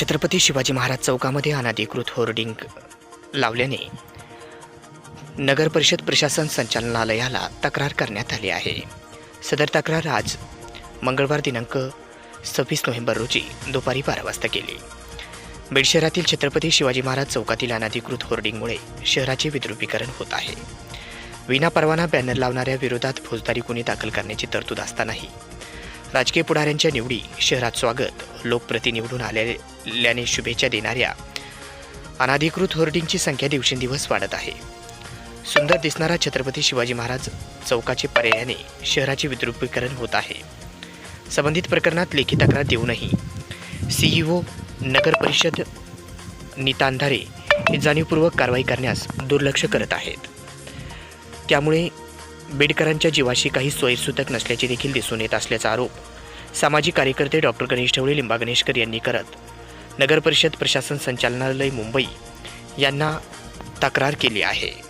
छत्रपती शिवाजी महाराज चौकामध्ये अनधिकृत होर्डिंग लावल्याने नगर परिषद प्रशासन संचालनालयाला तक्रार करण्यात आली आहे. सदर तक्रार आज मंगळवार दिनांक सव्वीस नोव्हेंबर रोजी दुपारी बारा वाजता केली. बीड शहरातील छत्रपती शिवाजी महाराज चौकातील अनधिकृत होर्डिंगमुळे शहराचे विद्रुपीकरण होत आहे. विनापरवाना बॅनर लावणाऱ्या विरोधात फौजदारी गुन्हे दाखल करण्याची तरतूद असतानाही राजकीय पुढाऱ्यांच्या निवडी शहरात स्वागत लोकप्रती निवडून आलेल्याने शुभेच्छा देणाऱ्या अनाधिकृत होर्डिंगची संख्या दिवसेंदिवस वाढत आहे. सुंदर दिसणारा छत्रपती शिवाजी महाराज चौकाचे पर्यायाने शहराचे विद्रुपीकरण होत आहे. संबंधित प्रकरणात लेखी तक्रार देऊनही सीईओ नगर परिषद नितांधारे हे जाणीवपूर्वक कारवाई करण्यास दुर्लक्ष करत आहेत. त्यामुळे बेडकरांच्या जीवाशी काही सोयीसुतक नसल्याचे देखील दिसून येत असल्याचा आरोप सामाजिक कार्यकर्ते डॉक्टर गणेश ढवळे लिंबा गणेशकर यांनी करत नगरपरिषद प्रशासन संचालनालय मुंबई यांना तक्रार केली आहे.